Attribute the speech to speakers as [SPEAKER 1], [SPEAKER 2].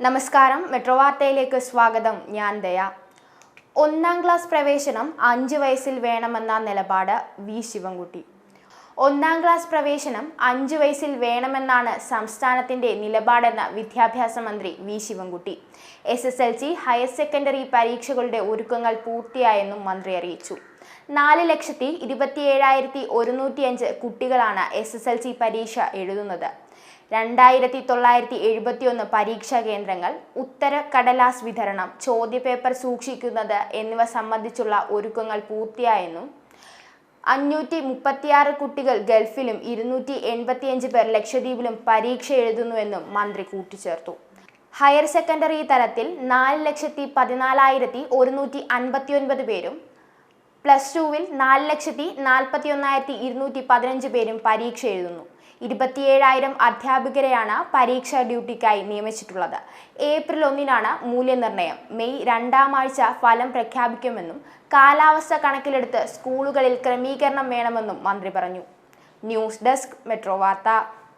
[SPEAKER 1] നമസ്കാരം. മെട്രോ വാർത്തയിലേക്ക് സ്വാഗതം. ഞാൻ ദയ. ഒന്നാം ക്ലാസ് പ്രവേശനം അഞ്ച് വയസ്സിൽ വേണമെന്ന നിലപാട് വി. ശിവൻകുട്ടി. ഒന്നാം ക്ലാസ് പ്രവേശനം അഞ്ച് വയസ്സിൽ വേണമെന്നാണ് സംസ്ഥാനത്തിന്റെ നിലപാടെന്ന വിദ്യാഭ്യാസ മന്ത്രി V. Sivankutty. S S L C higher secondary പരീക്ഷകളുടെ ഒരുക്കങ്ങൾ പൂർത്തിയായെന്നും മന്ത്രി അറിയിച്ചു. നാല് ലക്ഷത്തി ഇരുപത്തിയേഴായിരത്തി ഒരുന്നൂറ്റിയഞ്ച് കുട്ടികളാണ് എസ് എസ് എൽ സി പരീക്ഷ എഴുതുന്നത്. രണ്ടായിരത്തി തൊള്ളായിരത്തി എഴുപത്തിയൊന്ന് പരീക്ഷാ കേന്ദ്രങ്ങൾ ഉത്തര കടലാസ് വിതരണം ചോദ്യപേപ്പർ സൂക്ഷിക്കുന്നത് എന്നിവ സംബന്ധിച്ചുള്ള ഒരുക്കങ്ങൾ പൂർത്തിയായെന്നും അഞ്ഞൂറ്റി മുപ്പത്തിയാറ് കുട്ടികൾ ഗൾഫിലും ഇരുന്നൂറ്റി എൺപത്തിയഞ്ച് പേർ ലക്ഷദ്വീപിലും പരീക്ഷ എഴുതുന്നുവെന്നും മന്ത്രി കൂട്ടിച്ചേർത്തു. ഹയർ സെക്കൻഡറി തലത്തിൽ നാല് ലക്ഷത്തി പതിനാലായിരത്തി ഒരുന്നൂറ്റി അൻപത്തിയൊൻപത് പേരും പ്ലസ് ടുവിൽ നാല് ലക്ഷത്തി നാൽപ്പത്തി ഒന്നായിരത്തി ഇരുന്നൂറ്റി പതിനഞ്ച് പേരും പരീക്ഷ എഴുതുന്നു. ഇരുപത്തിയേഴായിരം അധ്യാപകരെയാണ് പരീക്ഷാ ഡ്യൂട്ടിക്കായി നിയമിച്ചിട്ടുള്ളത്. ഏപ്രിൽ ഒന്നിനാണ് മൂല്യനിർണയം. മെയ് രണ്ടാം ആഴ്ച ഫലം പ്രഖ്യാപിക്കുമെന്നും കാലാവസ്ഥ കണക്കിലെടുത്ത് സ്കൂളുകളിൽ ക്രമീകരണം വേണമെന്നും മന്ത്രി പറഞ്ഞു. ന്യൂസ് ഡെസ്ക് മെട്രോ വാർത്ത.